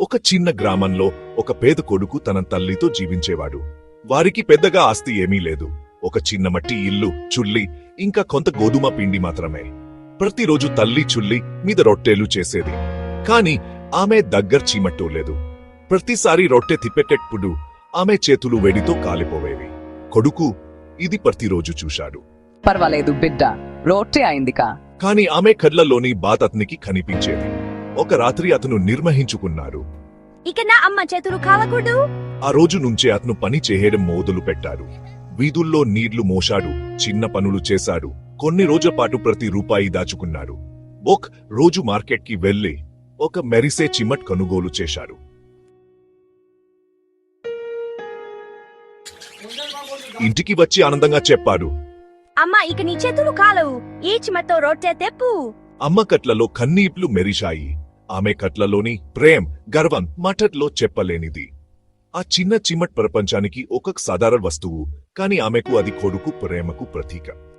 ఒక చిన్న గ్రామంలో ఒక పేద కొడుకు తన తల్లితో జీవించేవాడు. వారికి పెద్దగా ఆస్తి ఏమీ లేదు. ఒక చిన్న మట్టి ఇల్లు చుల్లి ఇంకా కొంత గోధుమ పిండి మాత్రమే. ప్రతిరోజు తల్లి చుల్లి మీద రొట్టెలు చేసేది. కాని ఆమె దగ్గర చీమట్టోలేదు ప్రతిసారి రొట్టె తిప్పేటప్పుడు ఆమె చేతులు వేడితో కాలిపోవేవి కొడుకు ఇది ప్రతిరోజు చూశాడు. పర్వాలేదు బిడ్డ రోటే అయిందికా. కాని ఆమె కళ్ళలోని బాధ అతనికి కనిపించేది. ఒక రాత్రి అతను నిర్మహించుకున్నాడు. ఇక నా అమ్మ చేతులు కాలకూడదు ఆ రోజు నుంచే అతను పని చేయడం మొదలు పెట్టాడు. వీధుల్లో నీళ్ళు మోశాడు చిన్న పనులు చేశాడు కొన్ని రోజుల పాటు ప్రతి రూపాయి దాచుకున్నాడు. బొక్ రోజు మార్కెట్కి వెళ్ళి ఒక మెరిసే చిమట్ కొనుగోలు చేశాడు. ఇంటికి వచ్చి ఆనందంగా చెప్పాడు. అమ్మ ఇక నీ చేతులు కాలవు. ఈ చిమతో రొట్టె తెప్పు అమ్మ కట్లలో కన్నీప్లు మెరిశాయి. ఆమె కట్లలోని ప్రేమ్ గర్వం మఠట్లో చెప్పలేనిది. ఆ చిన్న చిమ్మట్ ప్రపంచానికి ఒక సాధారణ వస్తువు కాని ఆమెకు అది కొడుకు ప్రేమకు ప్రతీక.